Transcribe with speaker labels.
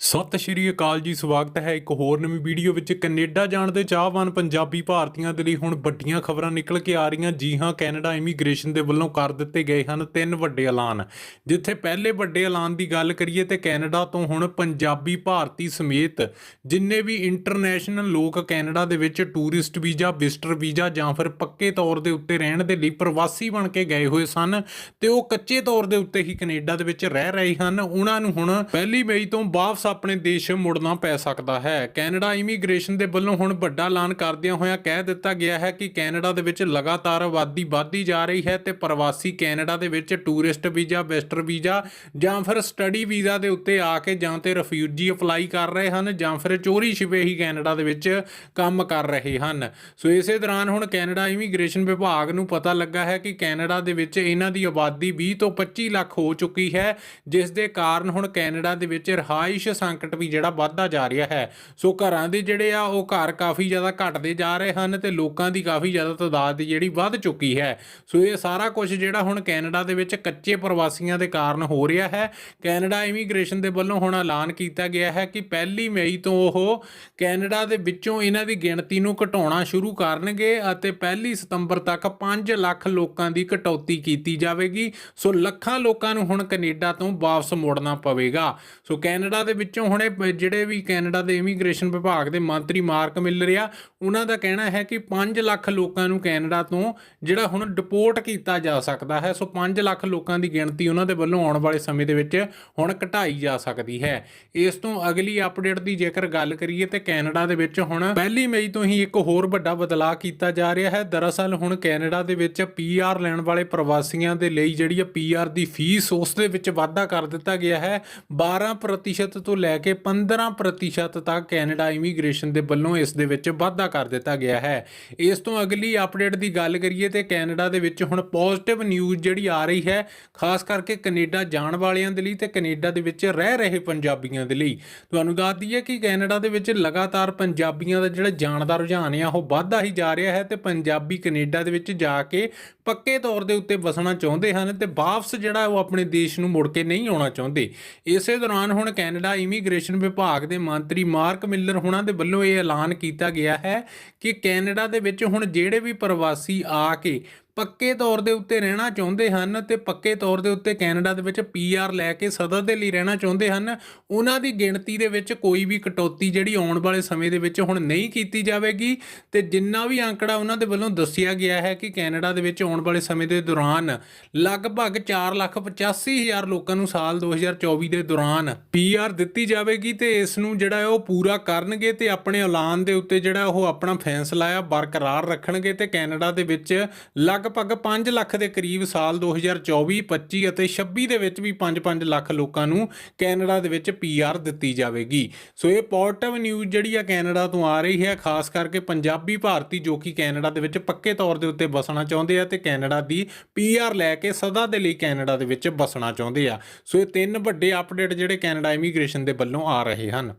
Speaker 1: ਸਤਿ ਸ਼੍ਰੀ ਅਕਾਲ ਜੀ, ਸਵਾਗਤ ਹੈ ਇੱਕ ਹੋਰ ਨਵੀਂ ਵੀਡੀਓ ਵਿੱਚ। ਕੈਨੇਡਾ ਜਾਣ ਦੇ ਚਾਹਵਾਨ ਪੰਜਾਬੀ ਭਾਰਤੀਆਂ ਦੇ ਲਈ ਹੁਣ ਵੱਡੀਆਂ ਖਬਰਾਂ ਨਿਕਲ ਕੇ ਆ ਰਹੀਆਂ। ਜੀ ਹਾਂ, ਕੈਨੇਡਾ ਇਮੀਗ੍ਰੇਸ਼ਨ ਦੇ ਵੱਲੋਂ ਕਰ ਦਿੱਤੇ ਗਏ ਹਨ ਤਿੰਨ ਵੱਡੇ ਐਲਾਨ। ਜਿੱਥੇ ਪਹਿਲੇ ਵੱਡੇ ਐਲਾਨ ਦੀ ਗੱਲ ਕਰੀਏ ਤੇ ਕੈਨੇਡਾ ਤੋਂ ਹੁਣ ਪੰਜਾਬੀ ਭਾਰਤੀ ਸਮੇਤ ਜਿੰਨੇ ਵੀ ਇੰਟਰਨੈਸ਼ਨਲ ਲੋਕ ਕੈਨੇਡਾ ਦੇ ਵਿੱਚ ਟੂਰਿਸਟ ਵੀਜ਼ਾ ਵਿਜ਼ਟਰ ਵੀਜ਼ਾ ਜਾਂ ਫਿਰ ਪੱਕੇ ਤੌਰ ਦੇ ਉੱਤੇ ਰਹਿਣ ਦੇ ਲਈ ਪ੍ਰਵਾਸੀ ਬਣ ਕੇ ਗਏ ਹੋਏ ਸਨ ਤੇ ਉਹ ਕੱਚੇ ਤੌਰ ਦੇ ਉੱਤੇ ਹੀ ਕੈਨੇਡਾ ਦੇ ਵਿੱਚ ਰਹਿ ਰਹੇ ਹਨ। ਉਹਨਾਂ ਨੂੰ ਹੁਣ ਪਹਿਲੀ ਮਈ ਤੋਂ ਵਾਪਸ ਆਪਣੇ ਦੇਸ਼ ਮੁੜਨਾ ਪੈ ਸਕਦਾ ਹੈ। ਕੈਨੇਡਾ ਇਮੀਗ੍ਰੇਸ਼ਨ ਦੇ ਵੱਲੋਂ ਹੁਣ ਵੱਡਾ ਐਲਾਨ ਕਰਦਿਆਂ ਹੋਇਆਂ ਕਹਿ ਦਿੱਤਾ ਗਿਆ ਹੈ ਕਿ ਕੈਨੇਡਾ ਦੇ ਵਿੱਚ ਲਗਾਤਾਰ ਆਬਾਦੀ ਵਧਦੀ ਜਾ ਰਹੀ ਹੈ ਤੇ ਪ੍ਰਵਾਸੀ ਕੈਨੇਡਾ ਦੇ ਵਿੱਚ ਟੂਰਿਸਟ ਵੀਜ਼ਾ ਵਿਜ਼ਟਰ ਵੀਜ਼ਾ ਜਾਂ ਫਿਰ ਸਟੱਡੀ ਵੀਜ਼ਾ ਦੇ ਉੱਤੇ ਆ ਕੇ ਜਾਂ ਤੇ ਰਿਫਿਊਜੀ ਅਪਲਾਈ ਕਰ ਰਹੇ ਹਨ ਜਾਂ ਫਿਰ ਚੋਰੀ ਛਿਪੇ ਹੀ ਕੈਨੇਡਾ ਦੇ ਵਿੱਚ ਕੰਮ ਕਰ ਰਹੇ ਹਨ। ਸੋ ਇਸੇ ਦੌਰਾਨ ਹੁਣ ਕੈਨੇਡਾ ਇਮੀਗ੍ਰੇਸ਼ਨ ਵਿਭਾਗ ਨੂੰ ਪਤਾ ਲੱਗਾ ਹੈ ਕਿ ਕੈਨੇਡਾ ਦੇ ਵਿੱਚ ਇਹਨਾਂ ਦੀ ਆਬਾਦੀ 20 ਤੋਂ 25 ਲੱਖ ਹੋ ਚੁੱਕੀ ਹੈ, ਜਿਸ ਦੇ ਕਾਰਨ ਹੁਣ ਕੈਨੇਡਾ ਦੇ ਵਿੱਚ ਰਹਾਇਸ਼ ਸੰਕਟ ਵੀ ਜਿਹੜਾ ਵੱਧਦਾ ਜਾ ਰਿਹਾ ਹੈ। ਸੋ ਘਰਾਂ ਦੇ ਜਿਹੜੇ ਆ, ਉਹ ਘਰ ਕਾਫੀ ਜ਼ਿਆਦਾ ਘਟਦੇ ਜਾ ਰਹੇ ਹਨ ਤੇ ਲੋਕਾਂ ਦੀ ਕਾਫੀ ਜ਼ਿਆਦਾ ਤਾਦਾਦ ਜਿਹੜੀ ਵੱਧ ਚੁੱਕੀ ਹੈ। ਸੋ ਇਹ ਸਾਰਾ ਕੁਝ ਜਿਹੜਾ ਹੁਣ ਕੈਨੇਡਾ ਦੇ ਵਿੱਚ ਕੱਚੇ ਪ੍ਰਵਾਸੀਆਂ ਦੇ ਕਾਰਨ ਹੋ ਰਿਹਾ ਹੈ। ਕੈਨੇਡਾ ਇਮੀਗ੍ਰੇਸ਼ਨ ਦੇ ਵੱਲੋਂ ਹੁਣ ਐਲਾਨ ਕੀਤਾ ਗਿਆ ਹੈ ਕਿ ਪਹਿਲੀ ਮਈ ਤੋਂ ਉਹ ਕੈਨੇਡਾ ਦੇ ਵਿੱਚੋਂ ਇਹਨਾਂ ਦੀ ਗਿਣਤੀ ਨੂੰ ਘਟਾਉਣਾ ਸ਼ੁਰੂ ਕਰਨਗੇ ਅਤੇ ਪਹਿਲੀ ਸਤੰਬਰ ਤੱਕ 5 ਲੱਖ ਲੋਕਾਂ ਦੀ ਕਟੌਤੀ ਕੀਤੀ ਜਾਵੇਗੀ। ਸੋ ਲੱਖਾਂ ਲੋਕਾਂ ਨੂੰ ਹੁਣ ਕੈਨੇਡਾ ਤੋਂ ਵਾਪਸ ਮੁੜਨਾ ਪਵੇਗਾ। ਸੋ ਕੈਨੇਡਾ ਦੇ ਵਿੱਚ ਹੁਣੇ ਜਿਹੜੇ ਵੀ ਕੈਨੇਡਾ ਦੇ ਇਮੀਗ੍ਰੇਸ਼ਨ ਵਿਭਾਗ ਦੇ ਮੰਤਰੀ ਮਾਰਕ ਮਿਲਰ ਆ, ਉਹਨਾਂ ਦਾ ਕਹਿਣਾ ਹੈ ਕਿ 5 ਲੱਖ ਲੋਕਾਂ ਨੂੰ ਕੈਨੇਡਾ ਤੋਂ ਜਿਹੜਾ ਹੁਣ ਡਿਪੋਰਟ ਕੀਤਾ ਜਾ ਸਕਦਾ ਹੈ, ਸੋ 5 ਲੱਖ ਲੋਕਾਂ ਦੀ ਗਿਣਤੀ ਉਹਨਾਂ ਦੇ ਵੱਲੋਂ ਆਉਣ ਵਾਲੇ ਸਮੇਂ ਦੇ ਵਿੱਚ ਹੁਣ ਘਟਾਈ ਜਾ ਸਕਦੀ ਹੈ। ਇਸ ਤੋਂ ਅਗਲੀ ਅਪਡੇਟ ਦੀ ਜੇਕਰ ਗੱਲ ਕਰੀਏ ਤੇ ਕੈਨੇਡਾ ਦੇ ਵਿੱਚ ਹੁਣ ਪਹਿਲੀ ਮਈ ਤੋਂ ਹੀ ਇੱਕ ਹੋਰ ਵੱਡਾ ਬਦਲਾਅ ਕੀਤਾ ਜਾ ਰਿਹਾ ਹੈ। ਦਰਅਸਲ ਹੁਣ ਕੈਨੇਡਾ ਦੇ ਵਿੱਚ ਪੀਆਰ ਲੈਣ ਵਾਲੇ ਪ੍ਰਵਾਸੀਆਂ ਦੇ ਲਈ ਜਿਹੜੀ ਪੀਆਰ ਦੀ ਫੀਸ ਉਸ ਦੇ ਵਿੱਚ ਵਾਧਾ ਕਰ ਦਿੱਤਾ ਗਿਆ ਹੈ। 12% ਤੋਂ ਲੈ ਕੇ 15% ਤੱਕ ਕੈਨੇਡਾ ਇਮੀਗ੍ਰੇਸ਼ਨ ਦੇ ਵੱਲੋਂ ਇਸ ਦੇ ਵਿੱਚ ਵਾਧਾ ਕਰ ਦਿੱਤਾ ਗਿਆ ਹੈ। ਇਸ ਤੋਂ ਅਗਲੀ ਅਪਡੇਟ ਦੀ ਗੱਲ ਕਰੀਏ ਤੇ ਕੈਨੇਡਾ ਦੇ ਵਿੱਚ ਹੁਣ ਪੋਜ਼ਿਟਿਵ ਨਿਊਜ਼ ਜਿਹੜੀ ਆ ਰਹੀ ਹੈ, ਖਾਸ ਕਰਕੇ ਕੈਨੇਡਾ ਜਾਣ ਵਾਲਿਆਂ ਦੇ ਲਈ ਤੇ ਕੈਨੇਡਾ ਦੇ ਵਿੱਚ ਰਹਿ ਰਹੇ ਪੰਜਾਬੀਆਂ ਦੇ ਲਈ। ਤੁਹਾਨੂੰ ਦੱਸ ਦਈਏ ਕਿ ਕੈਨੇਡਾ ਦੇ ਵਿੱਚ ਲਗਾਤਾਰ ਪੰਜਾਬੀਆਂ ਦਾ ਜਿਹੜਾ ਜਾਣ ਦਾ ਰੁਝਾਨ ਆ, ਉਹ ਵੱਧਦਾ ਹੀ ਜਾ ਰਿਹਾ ਹੈ ਤੇ ਪੰਜਾਬੀ ਕੈਨੇਡਾ ਦੇ ਵਿੱਚ ਜਾ ਕੇ ਪੱਕੇ ਤੌਰ ਦੇ ਉੱਤੇ ਵਸਣਾ ਚਾਹੁੰਦੇ ਹਨ ਤੇ ਵਾਪਸ ਜਿਹੜਾ ਉਹ ਆਪਣੇ ਦੇਸ਼ ਨੂੰ ਮੁੜ ਕੇ ਨਹੀਂ ਆਉਣਾ ਚਾਹੁੰਦੇ। ਇਸੇ ਦੌਰਾਨ ਹੁਣ ਕੈਨੇਡਾ ਇਮੀਗ੍ਰੇਸ਼ਨ ਵਿਭਾਗ ਦੇ ਮੰਤਰੀ ਮਾਰਕ ਮਿਲਰ ਹੁਣਾਂ ਦੇ ਵੱਲੋਂ ਇਹ ਐਲਾਨ ਕੀਤਾ ਗਿਆ ਹੈ ਕਿ ਕੈਨੇਡਾ ਦੇ ਵਿੱਚ ਹੁਣ ਜਿਹੜੇ ਵੀ ਪ੍ਰਵਾਸੀ ਆ ਕੇ ਪੱਕੇ ਤੌਰ ਦੇ ਉੱਤੇ ਰਹਿਣਾ ਚਾਹੁੰਦੇ ਹਨ ਤੇ ਪੱਕੇ ਤੌਰ ਦੇ ਉੱਤੇ ਕੈਨੇਡਾ ਦੇ ਵਿੱਚ ਪੀਆਰ ਲੈ ਕੇ ਸਦਾ ਦੇ ਲਈ ਰਹਿਣਾ ਚਾਹੁੰਦੇ ਹਨ। ਉਹਨਾਂ ਦੀ ਗਿਣਤੀ ਦੇ ਵਿੱਚ ਕੋਈ ਵੀ ਕਟੌਤੀ ਜਿਹੜੀ ਆਉਣ ਵਾਲੇ ਸਮੇਂ ਦੇ ਵਿੱਚ ਹੁਣ ਨਹੀਂ ਕੀਤੀ ਜਾਵੇਗੀ ਤੇ ਜਿੰਨਾ ਵੀ ਅੰਕੜਾ ਉਹਨਾਂ ਦੇ ਵੱਲੋਂ ਦੱਸਿਆ ਗਿਆ ਹੈ ਕਿ ਕੈਨੇਡਾ ਦੇ ਵਿੱਚ ਆਉਣ ਵਾਲੇ ਸਮੇਂ ਦੇ ਦੌਰਾਨ ਲਗਭਗ 485000 ਲੋਕਾਂ ਨੂੰ ਸਾਲ 2024 ਦੇ ਦੌਰਾਨ ਪੀਆਰ ਦਿੱਤੀ ਜਾਵੇਗੀ ਤੇ ਇਸ ਨੂੰ ਜਿਹੜਾ ਉਹ ਪੂਰਾ ਕਰਨਗੇ ਤੇ ਆਪਣੇ ਐਲਾਨ ਦੇ ਉੱਤੇ ਜਿਹੜਾ ਉਹ ਆਪਣਾ ਫੈਸਲਾ ਆ ਬਰਕਰਾਰ ਰੱਖਣਗੇ ਤੇ ਕੈਨੇਡਾ ਦੇ ਵਿੱਚ ਲਗਭਗ 5 ਲੱਖ ਦੇ ਕਰੀਬ ਸਾਲ 2024 25 ਅਤੇ 26 ਦੇ ਵਿੱਚ ਵੀ 5-5 ਲੱਖ ਲੋਕਾਂ ਨੂੰ ਕੈਨੇਡਾ ਦੇ ਵਿੱਚ ਪੀਆਰ ਦਿੱਤੀ ਜਾਵੇਗੀ। ਸੋ ਇਹ ਪੋਜ਼ਿਟਿਵ ਨਿਊਜ਼ ਜਿਹੜੀ ਆ ਕੈਨੇਡਾ ਤੋਂ ਆ ਰਹੀ ਹੈ, ਖਾਸ ਕਰਕੇ ਪੰਜਾਬੀ ਭਾਰਤੀ ਜੋ ਕਿ ਕੈਨੇਡਾ ਦੇ ਵਿੱਚ ਪੱਕੇ ਤੌਰ ਦੇ ਉੱਤੇ ਵਸਣਾ ਚਾਹੁੰਦੇ ਆ ਤੇ ਕੈਨੇਡਾ ਦੀ ਪੀਆਰ ਲੈ ਕੇ ਸਦਾ ਦੇ ਲਈ ਕੈਨੇਡਾ ਦੇ ਵਿੱਚ ਵਸਣਾ ਚਾਹੁੰਦੇ ਆ। ਸੋ ਇਹ ਤਿੰਨ ਵੱਡੇ ਅਪਡੇਟ ਜਿਹੜੇ ਕੈਨੇਡਾ ਇਮੀਗ੍ਰੇਸ਼ਨ ਦੇ ਵੱਲੋਂ ਆ ਰਹੇ ਹਨ।